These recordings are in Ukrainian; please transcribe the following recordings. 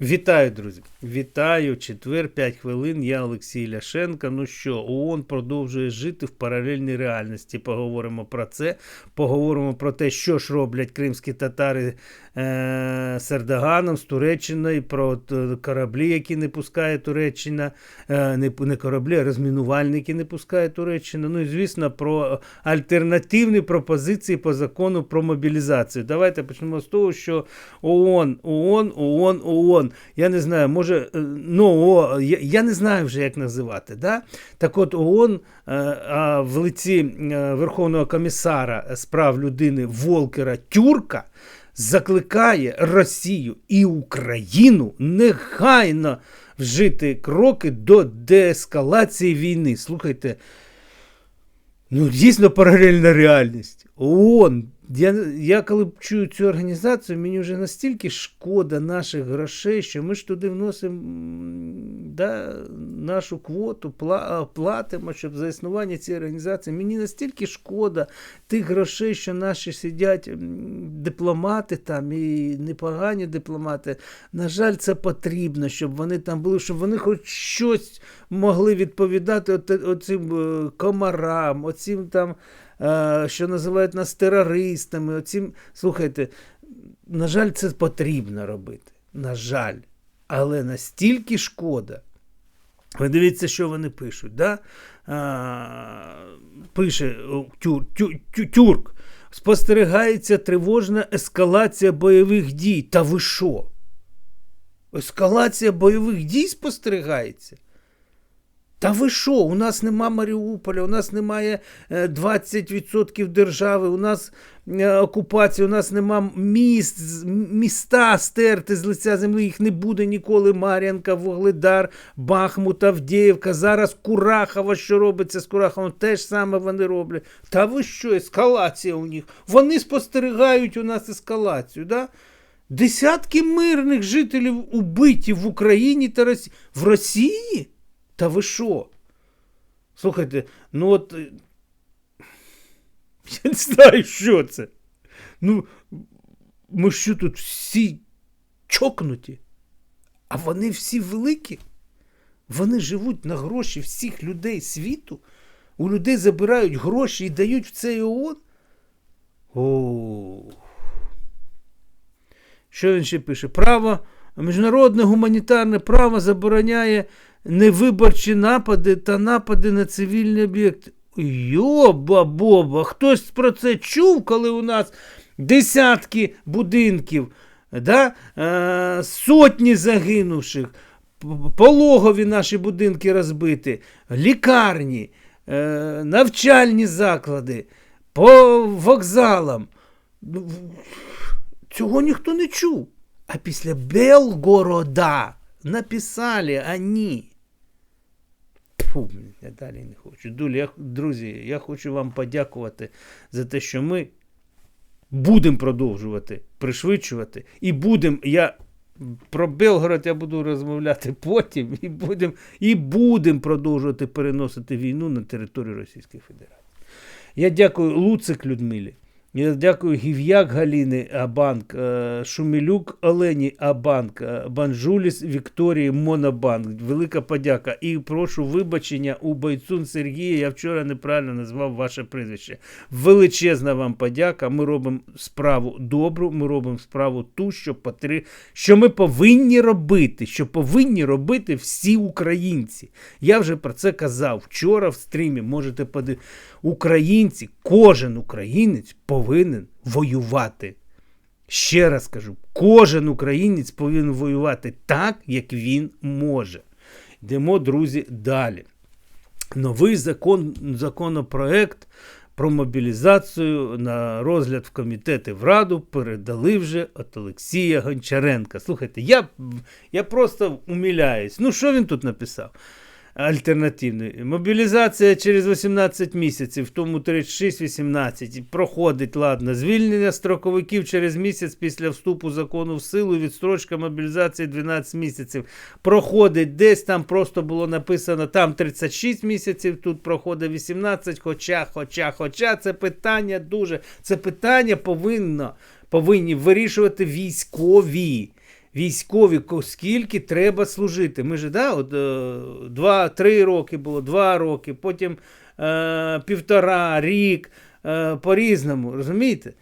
Вітаю, друзі! Вітаю! Четвер, 5 хвилин. Я Олексій Ляшенко. Ну що, ООН продовжує жити в паралельній реальності. Поговоримо про це. Поговоримо про те, що ж роблять кримські татари е- з Ердоганом, з Туреччиною, про е, кораблі, які не пускає Туреччина, е- не, кораблі, а розмінувальники не пускає Туреччина. Ну і звісно, про альтернативні пропозиції по закону про мобілізацію. Давайте почнемо з того, що ООН, ООН, ООН, ООН. Я не знаю, може, е, ну, о, я, я не знаю вже, як називати. Да? Так от ООН е, в лиці Верховного комісара з прав людини Волкера Тюрка закликає Росію і Україну негайно вжити кроки до деескалації війни. Слухайте, Ну, дійсно паралельна реальність. ООН. Я, я коли чую цю організацію, мені вже настільки шкода наших грошей, що ми ж туди вносимо да, нашу квоту, платимо, щоб за існування цієї організації. Мені настільки шкода тих грошей, що наші сидять дипломати там і непогані дипломати. На жаль, це потрібно, щоб вони там були, щоб вони хоч щось могли відповідати оцим е, комарам, оцим там, що називають нас терористами. Оцим, слухайте, на жаль, це потрібно робити. На жаль. Але настільки шкода. Ви дивіться, що вони пишуть. Да? А, пише тюр, тю, тю, Тюрк. Спостерігається тривожна ескалація бойових дій. Та ви що? Ескалація бойових дій спостерігається? Та ви що? У нас нема Маріуполя, у нас немає е, 20% держави, у нас е, окупація, у нас нема міст, міста стерти з лиця землі, їх не буде ніколи. Мар'янка, Вугледар, Бахмут, Авдіївка. Зараз Курахова, що робиться з Кураховом, те ж саме вони роблять. Та ви що, ескалація у них? Вони спостерігають у нас ескалацію. Да? Десятки мирних жителів убиті в Україні та Росії. В Росії? Та ви що? Слухайте, ну от. е, Я не знаю, що це. Ну, ми що тут всі чокнуті, а вони всі великі. Вони живуть на гроші всіх людей світу. У людей забирають гроші і дають в цей ООН. О. Що він ще пише? Право, міжнародне гуманітарне право забороняє невиборчі напади та напади на цивільні об'єкти. Йоба боба, хтось про це чув, коли у нас десятки будинків, да? е, сотні загинувших, пологові наші будинки розбиті, лікарні, е, навчальні заклади, по вокзалам. Ну, Цього ніхто не чув. А після Белгорода написали вони. Фу, я далі не хочу. Дулі, я, друзі, я хочу вам подякувати за те, що ми будемо продовжувати пришвидшувати. І будемо. Я про Белгород я буду розмовляти потім, і будемо і будем продовжувати переносити війну на територію Російської Федерації. Я дякую Луцик Людмилі. Я дякую Гів'як Галіни Абанк, е, Шумілюк Олені Абанк, е, Банжуліс Вікторії Монобанк. Велика подяка. І прошу вибачення у бойцун Сергія. Я вчора неправильно назвав ваше прізвище. Величезна вам подяка. Ми робимо справу добру, ми робимо справу ту, що, потри... що ми повинні робити, що повинні робити всі українці. Я вже про це казав вчора в стрімі. Можете подивитися. Українці, кожен українець повинен воювати. Ще раз кажу, кожен українець повинен воювати так, як він може. Йдемо, друзі, далі. Новий закон, законопроект про мобілізацію на розгляд в комітети в Раду передали вже от Олексія Гончаренка. Слухайте, я, я просто умиляюсь. Ну, що він тут написав? Альтернативний. Мобілізація через 18 місяців, тому 36-18. Проходить, ладно. Звільнення строковиків через місяць після вступу закону в силу, відстрочка мобілізації 12 місяців. Проходить десь там просто було написано там 36 місяців, тут проходить 18, хоча, хоча, хоча це питання дуже. Це питання повинно, повинні вирішувати військові. Військові, ко- скільки треба служити. Ми ж, да, от, е, два, три роки було, два роки, потім е, півтора, рік, е, по-різному, розумієте?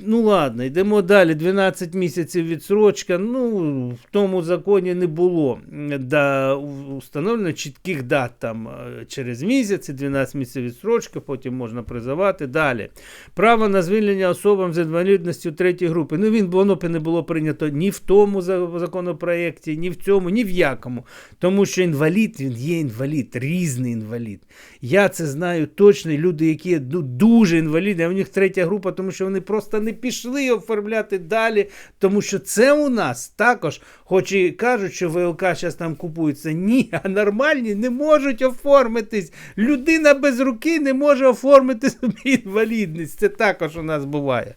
Ну ладно, йдемо далі. 12 місяців відсрочка. Ну, в тому законі не було да, установлено чітких дат там е, через місяць, 12 місяців відсрочка, потім можна призивати. Далі. Право на звільнення особам з інвалідністю третьої групи. Ну, він воно б не було прийнято ні в тому за- законопроєкті, ні в цьому, ні в якому. Тому що інвалід, він є інвалід, різний інвалід. Я це знаю точно. Люди, які ну, дуже інвалідні, а в них третя група, тому що вони просто не пішли оформляти далі. Тому що це у нас також, хоч і кажуть, що ВЛК зараз там купується. Ні, а нормальні не можуть оформитись. Людина без руки не може оформити собі інвалідність. Це також у нас буває.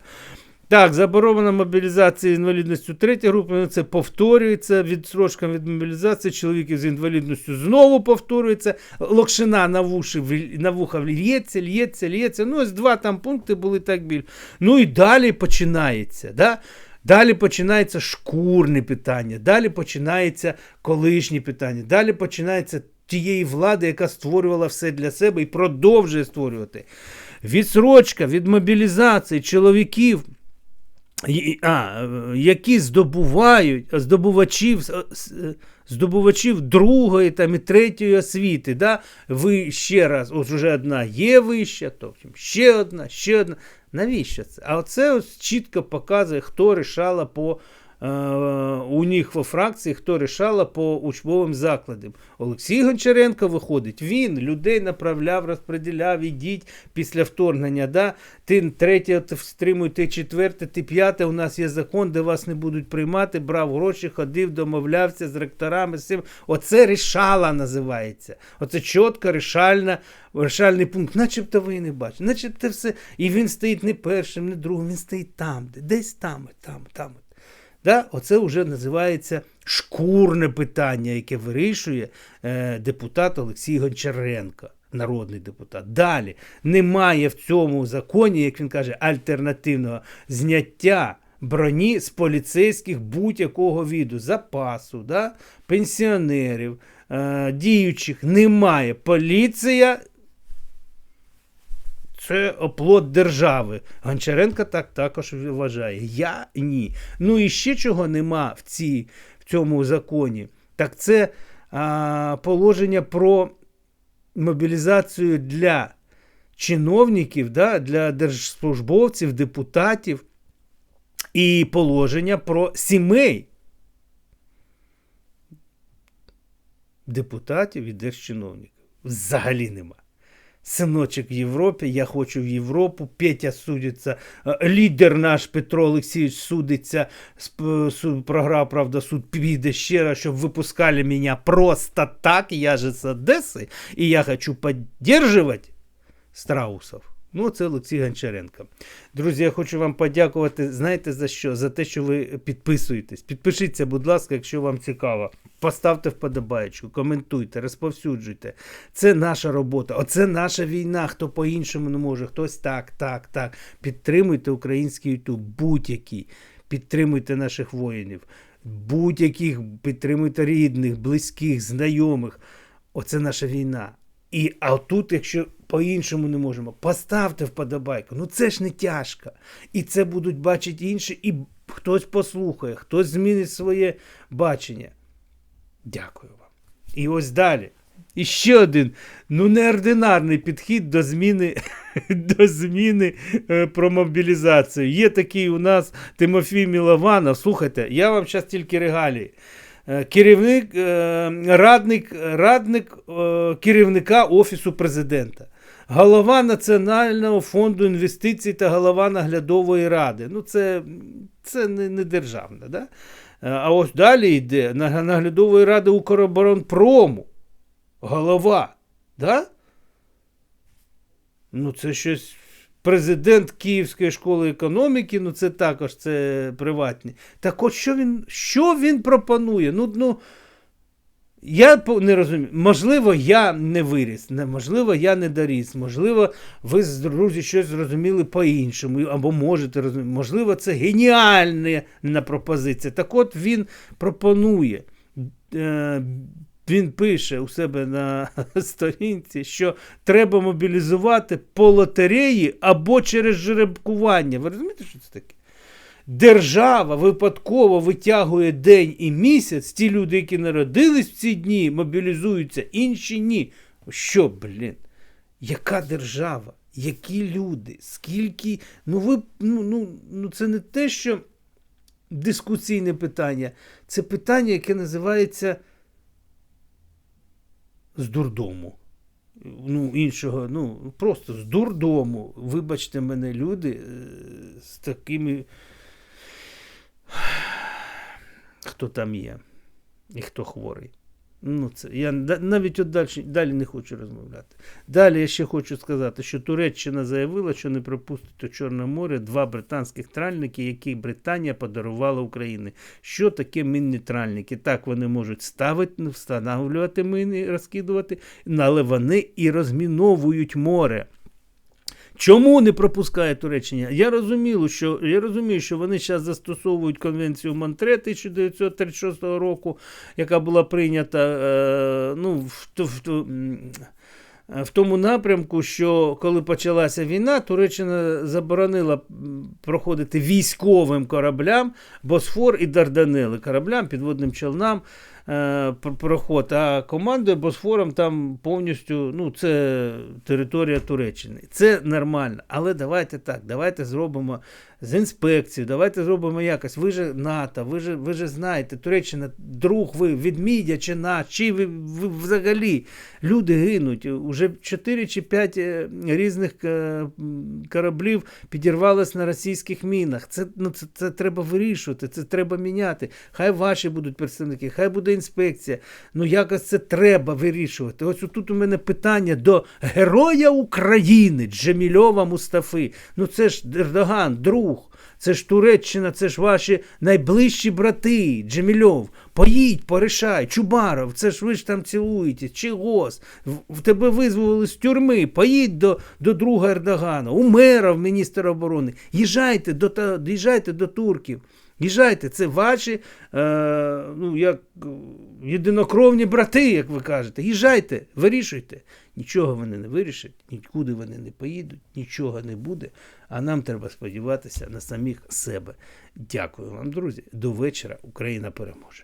Так, заборонена мобілізація з інвалідністю третьої групи, ну, це повторюється. Відсрочка від мобілізації чоловіків з інвалідністю знову повторюється. Локшина на, вуші, на вуха лється, лється, лється. Ну, ось два там пункти були так біль. Ну і далі починається. Да? Далі починається шкурне питання, далі починається колишні питання, далі починається тієї влади, яка створювала все для себе і продовжує створювати. Відсрочка від мобілізації чоловіків. А, які здобувають здобувачів, здобувачів другої там, і третьої освіти. Да? Ви ще раз, ось вже одна є вища, тобто ще одна, ще одна. Навіщо це? А це ось чітко показує, хто рішала по. Е, У них во фракції, хто рішала по учбовим закладам. Олексій Гончаренко виходить, він людей направляв, розподіляв, ідіть після вторгнення. Да? Ти третє стримуй, ти четверте, ти п'яте. У нас є закон, де вас не будуть приймати, брав гроші, ходив, домовлявся з ректорами. З цим. Оце рішала називається. Оце чітко рішальна, рішальний пункт. Начебто ви і не бачите. Начебто все. І він стоїть не першим, не другим, він стоїть там, де- десь там, там, там. Да? Оце вже називається шкурне питання, яке вирішує е, депутат Олексій Гончаренко, народний депутат. Далі немає в цьому законі, як він каже, альтернативного зняття броні з поліцейських будь-якого віду, запасу, да? пенсіонерів, е, діючих. Немає. Поліція це оплот держави. Гончаренко так також вважає. Я ні. Ну і ще чого нема в, цій, в цьому законі, так це а, положення про мобілізацію для чиновників, да, для держслужбовців, депутатів і положення про сімей депутатів і держчиновників. Взагалі нема. Синочок в Європі, я хочу в Європу. Петя судиться, е, лідер наш Петро Олексійович судиться, програв, правда, суд піде ще раз, щоб випускали мене просто так. Я же з Одеси, і я хочу підтримувати Страусов. Ну, це Олексій Гончаренко. Друзі, я хочу вам подякувати. Знаєте за що? За те, що ви підписуєтесь. Підпишіться, будь ласка, якщо вам цікаво. Поставте вподобаєчку, коментуйте, розповсюджуйте. Це наша робота. Оце наша війна. Хто по-іншому не може, хтось так, так, так. Підтримуйте український Ютуб, будь-який. Підтримуйте наших воїнів, будь-яких підтримуйте рідних, близьких, знайомих. Оце наша війна. І а тут, якщо по-іншому не можемо, поставте вподобайку. Ну це ж не тяжко. І це будуть бачити інші, і хтось послухає, хтось змінить своє бачення. Дякую вам. І ось далі. І ще один ну неординарний підхід до зміни, до зміни е, про мобілізацію. Є такий у нас Тимофій Мілованов. Слухайте, я вам зараз тільки регалії. Е, Керівник, е, радник, радник е, керівника Офісу президента, голова Національного фонду інвестицій та голова наглядової ради. Ну, це, це не, не державна. Да? А ось далі йде наглядової ради Укроборонпрому. Голова. Да? Ну, це щось. Президент Київської школи економіки, ну це також це приватні. Так от що він що він пропонує? Ну, ну, Я не розумію. Можливо, я не виріс, можливо, я не доріс, можливо, ви, друзі, щось зрозуміли по-іншому, або можете розуміти. Можливо, це геніальна пропозиція. Так от він пропонує. Е, він пише у себе на сторінці, що треба мобілізувати по лотереї або через жеребкування. Ви розумієте, що це таке? Держава випадково витягує день і місяць, ті люди, які народились в ці дні, мобілізуються, інші ні. Що, блін? Яка держава? Які люди? Скільки. Ну, ви, ну, ну, ну це не те, що дискусійне питання, це питання, яке називається з дурдому. Ну, іншого, ну, просто з дурдому. Вибачте мене, люди е, з такими. Хто там є і хто хворий. Ну, це, я навіть от далі, далі не хочу розмовляти. Далі я ще хочу сказати, що Туреччина заявила, що не пропустить у Чорне море два британських тральники, які Британія подарувала Україні. Що таке мінні тральники? Так, вони можуть ставити, встановлювати міни, розкидувати, але вони і розміновують море. Чому не пропускає Туреччина? Я розумію, що, я розумію, що вони зараз застосовують конвенцію Монтре 1936 року, яка була прийнята е, ну, в, в, в тому напрямку, що коли почалася війна, Туреччина заборонила проходити військовим кораблям Босфор і Дарданели, кораблям, підводним човнам е, проход, а командою Босфором там повністю ну, це територія Туреччини. Це нормально. Але давайте так, давайте зробимо з інспекцією, давайте зробимо якось. Ви же НАТО, ви же, ви же знаєте, Туреччина, друг ви, відмідя чи наш, чи ви, ви взагалі люди гинуть. Уже 4 чи 5 різних е, кораблів підірвалось на російських мінах. Це, ну, це, це треба вирішувати, це треба міняти. Хай ваші будуть представники, хай буде інспекція. Ну якось це треба вирішувати. Ось тут у мене питання до героя України Джемільова Мустафи. Ну це ж Ердоган, друг. Це ж Туреччина, це ж ваші найближчі брати, Джемільов. Поїдь, порішай, Чубаров, це ж ви ж там цілуєтесь, Чигос, в, тебе визволили з тюрми, поїдь до, до друга Ердогана, Умеров, міністр оборони. Їжджайте до, їжджайте до турків. Їжджайте, це ваші е, ну, як, єдинокровні брати, як ви кажете. Їжджайте, вирішуйте. Нічого вони не вирішать, нікуди вони не поїдуть, нічого не буде. А нам треба сподіватися на самих себе. Дякую вам, друзі. До вечора Україна переможе.